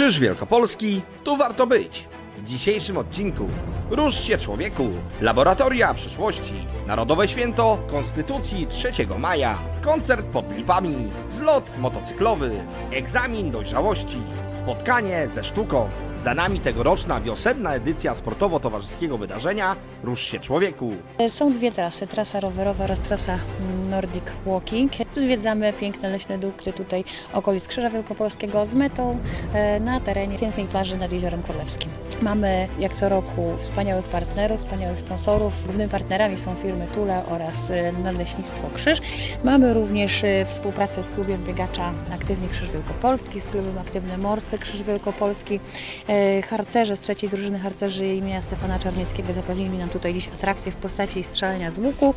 Krzyż Wielkopolski, tu warto być. W dzisiejszym odcinku Rusz się człowieku, Laboratoria Przyszłości, Narodowe Święto Konstytucji 3 maja, koncert pod lipami, zlot motocyklowy, egzamin dojrzałości, spotkanie ze sztuką. Za nami tegoroczna wiosenna edycja sportowo-towarzyskiego wydarzenia Rusz się człowieku. Są dwie trasy, trasa rowerowa oraz trasa Nordic Walking. Zwiedzamy piękne leśne dukry tutaj okolic Krzyża Wielkopolskiego z metą e, na terenie pięknej plaży nad Jeziorem Królewskim. Mamy jak co roku wspaniałych partnerów, wspaniałych sponsorów. Głównymi partnerami są firmy Tule oraz e, Nadleśnictwo Krzyż. Mamy również e, współpracę z klubem biegacza Aktywnie Krzyż Wielkopolski, z klubem Aktywny Morsy Krzyż Wielkopolski. Harcerze z trzeciej drużyny harcerzy imienia Stefana Czarnieckiego zapewnili nam tutaj dziś atrakcję w postaci strzelania z łuku.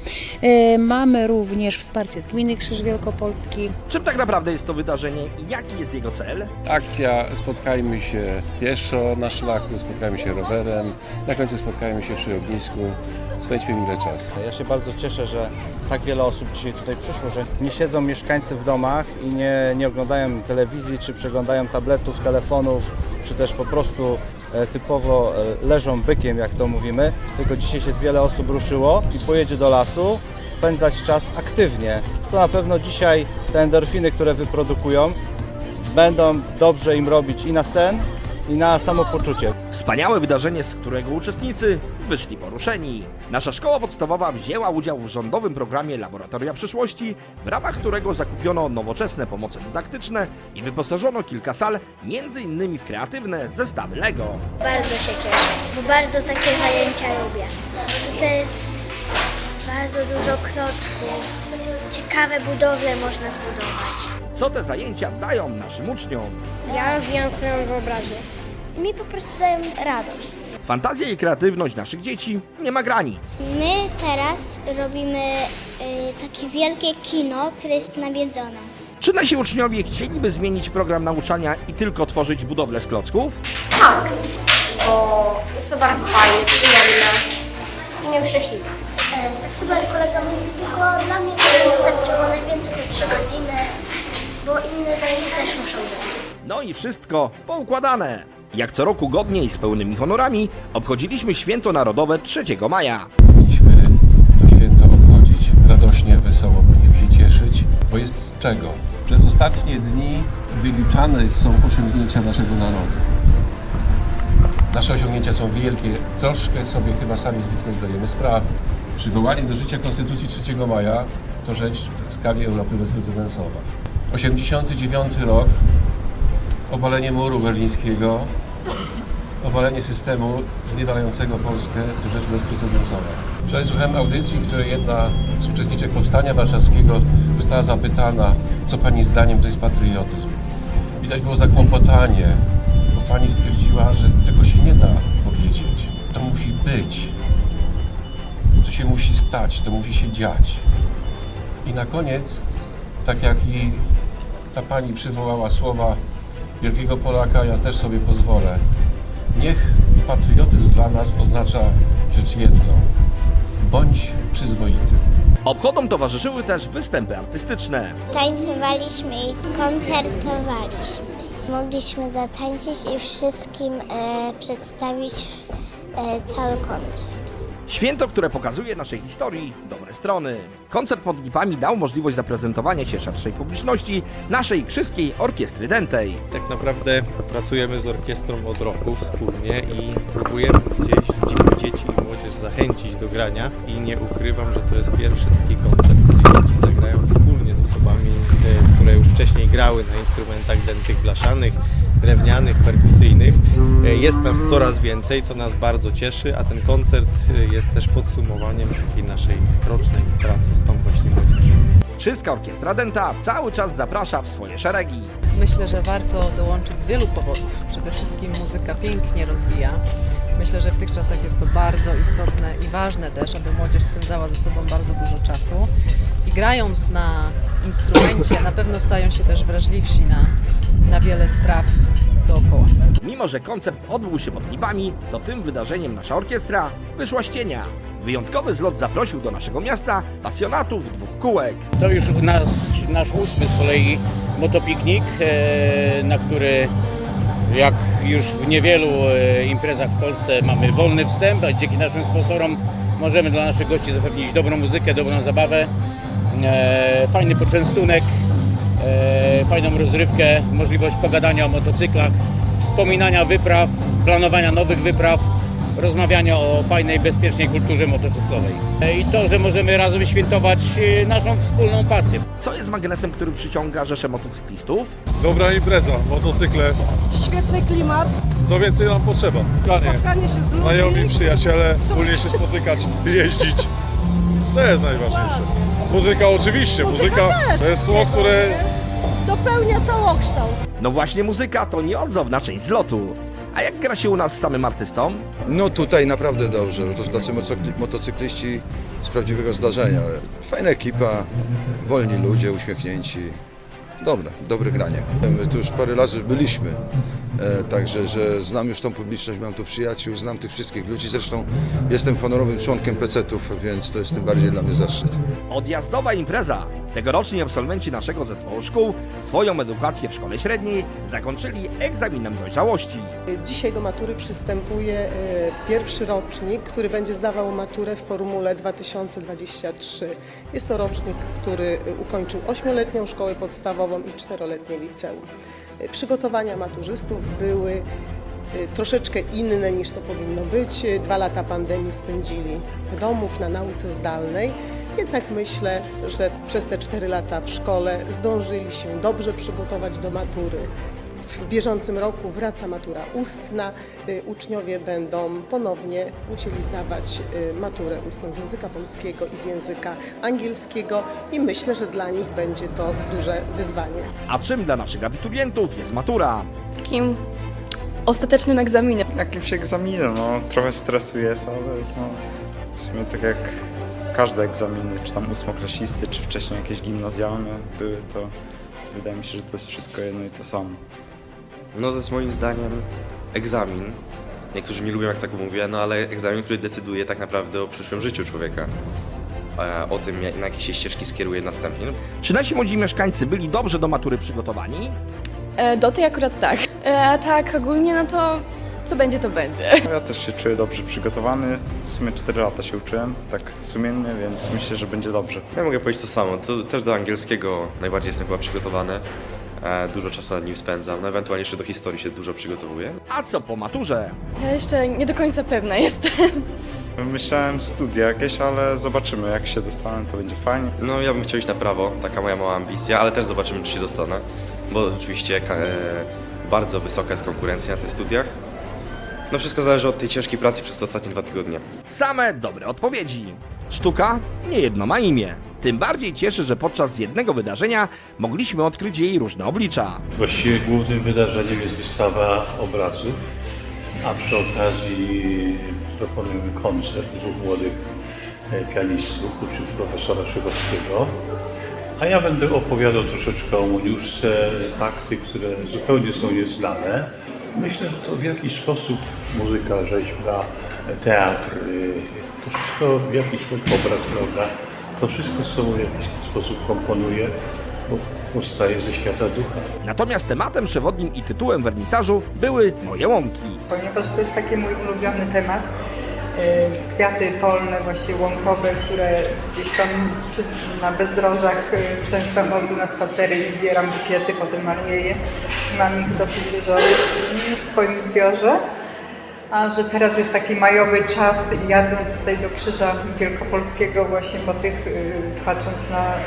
Mamy również wsparcie z gminy Krzyż Wielkopolski. Czym tak naprawdę jest to wydarzenie i jaki jest jego cel? Akcja Spotkajmy się pieszo na szlaku, spotkajmy się rowerem, na końcu spotkajmy się przy ognisku, spędźmy mile czas. Ja się bardzo cieszę, że tak wiele osób dzisiaj tutaj przyszło, że nie siedzą mieszkańcy w domach i nie, nie oglądają telewizji, czy przeglądają tabletów, telefonów, czy też po prostu e, typowo e, leżą bykiem, jak to mówimy, tylko dzisiaj się wiele osób ruszyło i pojedzie do lasu spędzać czas aktywnie, co na pewno dzisiaj te endorfiny, które wyprodukują, będą dobrze im robić i na sen, i na samopoczucie. Wspaniałe wydarzenie, z którego uczestnicy wyszli poruszeni. Nasza szkoła podstawowa wzięła udział w rządowym programie Laboratoria Przyszłości, w ramach którego zakupiono nowoczesne pomoce dydaktyczne i wyposażono kilka sal, między innymi w kreatywne zestawy Lego. Bardzo się cieszę, bo bardzo takie zajęcia lubię. Tutaj jest bardzo dużo klocków, ciekawe budowle można zbudować. Co te zajęcia dają naszym uczniom? Ja rozwijam swoją wyobraźnię. Mi po prostu dają radość. Fantazja i kreatywność naszych dzieci nie ma granic. My teraz robimy y, takie wielkie kino, które jest nawiedzone. Czy nasi uczniowie chcieliby zmienić program nauczania i tylko tworzyć budowlę z klocków? Tak, bo jest to bardzo fajne, przyjemne 3 godziny, bo inne zajęcia też muszą być. No i wszystko poukładane. Jak co roku godnie i z pełnymi honorami obchodziliśmy święto narodowe 3 maja. Powinniśmy to święto obchodzić radośnie, wesoło, powinniśmy się cieszyć, bo jest z czego. Przez ostatnie dni wyliczane są osiągnięcia naszego narodu. Nasze osiągnięcia są wielkie, troszkę sobie chyba sami z nich nie zdajemy sprawy. Przywołanie do życia Konstytucji 3 maja to rzecz w skali Europy bezprecedensowa. 89 rok, obalenie muru berlińskiego, obalenie systemu zniewalającego Polskę to rzecz bezprecedensowa. Wczoraj słuchałem audycji, w której jedna z uczestniczek Powstania Warszawskiego została zapytana, co pani zdaniem to jest patriotyzm. Widać było zakłopotanie, bo pani stwierdziła, że tego się nie da powiedzieć. To musi być. To się musi stać, to musi się dziać. I na koniec, tak jak i ta pani przywołała słowa wielkiego Polaka, ja też sobie pozwolę. Niech patriotyzm dla nas oznacza rzecz jedną. Bądź przyzwoity. Obchodom towarzyszyły też występy artystyczne. Tańcowaliśmy i koncertowaliśmy. Mogliśmy zatańczyć i wszystkim e, przedstawić e, cały koncert. Święto, które pokazuje naszej historii dobre strony. Koncert pod Lipami dał możliwość zaprezentowania się szerszej publiczności naszej krzyskiej orkiestry dętej. Tak naprawdę pracujemy z orkiestrą od roku wspólnie i próbujemy gdzieś dzie- dzieci i młodzież zachęcić do grania i nie ukrywam, że to jest pierwszy taki koncert, gdzie dzieci zagrają wspólnie z osobami, e, które już wcześniej grały na instrumentach dętych blaszanych, drewnianych, perkusyjnych. E, Jest nas coraz więcej, co nas bardzo cieszy, a ten koncert e, jest też podsumowaniem takiej naszej rocznej pracy z tą właśnie młodzieżą. Krzyska Orkiestra Dęta cały czas zaprasza w swoje szeregi. Myślę, że warto dołączyć z wielu powodów. Przede wszystkim muzyka pięknie rozwija. Myślę, że w tych czasach jest to bardzo istotne i ważne też, aby młodzież spędzała ze sobą bardzo dużo czasu. I grając na instrumencie, na pewno stają się też wrażliwsi na, na wiele spraw dookoła. Mimo, że koncert odbył się pod Lipami, to tym wydarzeniem nasza orkiestra wyszła z cienia. Wyjątkowy zlot zaprosił do naszego miasta pasjonatów dwóch kółek. To już nas, nasz ósmy z kolei motopiknik, e, na który Jak już w niewielu e, imprezach w Polsce mamy wolny wstęp, a dzięki naszym sponsorom możemy dla naszych gości zapewnić dobrą muzykę, dobrą zabawę, fajny poczęstunek, e, fajną rozrywkę, możliwość pogadania o motocyklach, wspominania wypraw, planowania nowych wypraw, rozmawiania o fajnej, bezpiecznej kulturze motocyklowej. E, I to, że możemy razem świętować e, naszą wspólną pasję. Co jest magnesem, który przyciąga rzesze motocyklistów? Dobra impreza, motocykle. Świetny klimat, Co więcej nam potrzeba? Spotkanie. spotkanie się z Znajomi, ludźmi. przyjaciele, wspólnie się spotykać, jeździć. To jest najważniejsze. Muzyka oczywiście, Muzyka muzyka też. to jest słowo, które Dopełnia całokształt. No właśnie muzyka to nieodzowna część zlotu. A jak gra się u nas z samym artystą? No tutaj naprawdę dobrze, bo to tacy motocykli- motocykliści z prawdziwego zdarzenia. Fajna ekipa, wolni ludzie, uśmiechnięci. Dobre, dobre granie. My tu już parę razy byliśmy, także że znam już tą publiczność, mam tu przyjaciół, znam tych wszystkich ludzi. Zresztą jestem honorowym członkiem PC-ów, więc to jest tym bardziej dla mnie zaszczyt. Odjazdowa impreza. Tegoroczni absolwenci naszego zespołu szkół swoją edukację w szkole średniej zakończyli egzaminem dojrzałości. Dzisiaj do matury przystępuje e, pierwszy rocznik, który będzie zdawał maturę w formule 2023. Jest to rocznik, który e, ukończył 8-letnią szkołę podstawową i 4-letnie liceum. Przygotowania maturzystów były e, troszeczkę inne niż to powinno być. Dwa lata pandemii spędzili w domu, na nauce zdalnej. Jednak myślę, że przez te 4 lata w szkole zdążyli się dobrze przygotować do matury. W bieżącym roku wraca matura ustna. Y, Uczniowie będą ponownie musieli zdawać y, maturę ustną z języka polskiego i z języka angielskiego i myślę, że dla nich będzie to duże wyzwanie. A czym dla naszych abiturientów jest matura? Takim ostatecznym egzaminem. Jakimś egzaminem, no trochę stresu jest, ale no, w sumie tak jak każde egzaminy, czy tam ósmoklasisty, czy wcześniej jakieś gimnazjalne były, to, to wydaje mi się, że to jest wszystko jedno i to samo. No to jest moim zdaniem egzamin. Niektórzy nie lubią jak tak mówię, no ale egzamin, który decyduje tak naprawdę o przyszłym życiu człowieka. E, O tym, na jakie się ścieżki skieruje następnie. Czy nasi młodzi mieszkańcy byli dobrze do matury przygotowani? E, do tej akurat tak. E, a tak ogólnie, no to co będzie, to będzie. No, Ja też się czuję dobrze przygotowany, w sumie 4 lata się uczyłem, tak sumiennie, więc myślę, że będzie dobrze. ja mogę powiedzieć to samo. To też do angielskiego najbardziej jestem chyba przygotowany. E, Dużo czasu nad nim spędzam. No ewentualnie jeszcze do historii się dużo przygotowuję. A co po maturze? Ja jeszcze nie do końca pewna jestem. Myślałem studia jakieś, ale zobaczymy, jak się dostanę, to będzie fajnie. No ja bym chciał iść na prawo, taka moja mała ambicja, ale też zobaczymy, czy się dostanę. Bo oczywiście e, bardzo wysoka jest konkurencja na tych studiach. No wszystko zależy od tej ciężkiej pracy przez te ostatnie dwa tygodnie. Same dobre odpowiedzi. Sztuka nie jedno ma imię. Tym bardziej cieszy, że podczas jednego wydarzenia mogliśmy odkryć jej różne oblicza. Właściwie głównym wydarzeniem jest wystawa obrazów, a przy okazji proponujemy koncert dwóch młodych e, pianistów, uczniów profesora Szygowskiego. A ja będę opowiadał troszeczkę o Moniuszce, fakty, które zupełnie są nieznane. Myślę, że to w jakiś sposób muzyka, rzeźba, teatr, y, to wszystko w jakiś sposób obraz, prawda? To wszystko z sobą w jakiś sposób komponuje, bo powstaje ze świata ducha. Natomiast tematem przewodnim i tytułem wernisażu były moje łąki. Ponieważ to jest taki mój ulubiony temat. E, Kwiaty polne, właśnie łąkowe, które gdzieś tam przy, na bezdrożach e, często chodzę na spacery i zbieram bukiety, potem marnuję je. Mam ich dosyć dużo w swoim zbiorze. A że teraz jest taki majowy czas i jadę tutaj do Krzyża Wielkopolskiego właśnie po tych, y, patrząc na y,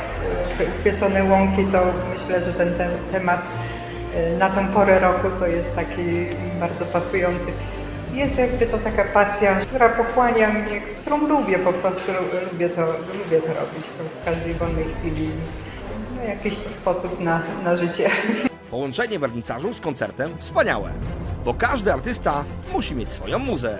te ukwiecone łąki, to myślę, że ten, temat y, na tą porę roku to jest taki bardzo pasujący. Jest jakby to taka pasja, która pochłania mnie, którą lubię po prostu, lu- lubię to, lubię to robić to w każdej wolnej chwili. No, jakiś sposób na, na życie. Połączenie wernisażu z koncertem wspaniałe, bo każdy artysta musi mieć swoją muzę.